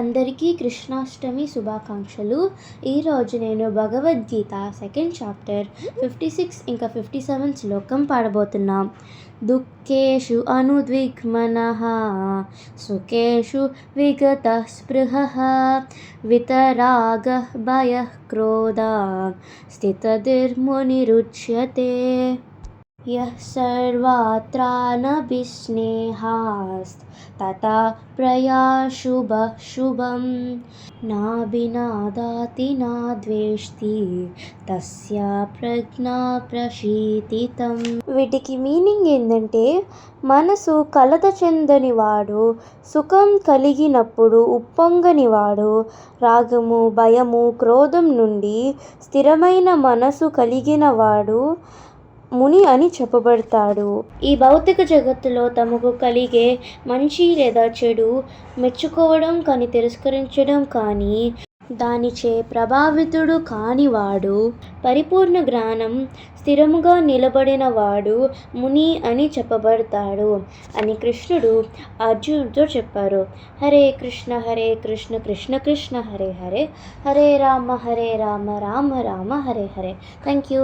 అందరికీ కృష్ణాష్టమి శుభాకాంక్షలు. ఈరోజు నేను Bhagavad Gita second chapter fifty six ఇంకా ఫిఫ్టీ సెవెన్ శ్లోకం పాడబోతున్నాం. దుఃఖేషు అనుద్విగ్మన సుఖేషు విగత స్పృహ వితరాగ భయ క్రోధ స్థితధిర్మునిరుచ్యతే यः सर्वात्रानभिस्नेहास्तथा प्रयाशुभः शुभं नाभिनादाति नाद्वेष्टि తస్య ప్రజ్ఞా ప్రశీతితం వీటికి మీనింగ్ ఏంటంటే మనసు కలత చెందని వాడు సుఖం కలిగినప్పుడు ఉప్పొంగని వాడు రాగము భయము క్రోధం నుండి స్థిరమైన మనసు కలిగిన వాడు ముని అని చెప్పబడతాడు. ఈ భౌతిక జగత్తులో తమకు కలిగే మంచి లేదా చెడు మెచ్చుకోవడం కానీ తిరస్కరించడం కానీ దానిచే ప్రభావితుడు కానివాడు. పరిపూర్ణ జ్ఞానం స్థిరముగా నిలబడిన వాడు ముని అని చెప్పబడతాడు అని కృష్ణుడు అర్జునుడితో చెప్పారు. హరే కృష్ణ హరే కృష్ణ కృష్ణ కృష్ణ హరే హరే. హరే రామ హరే రామ రామ రామ హరే హరే. Thank you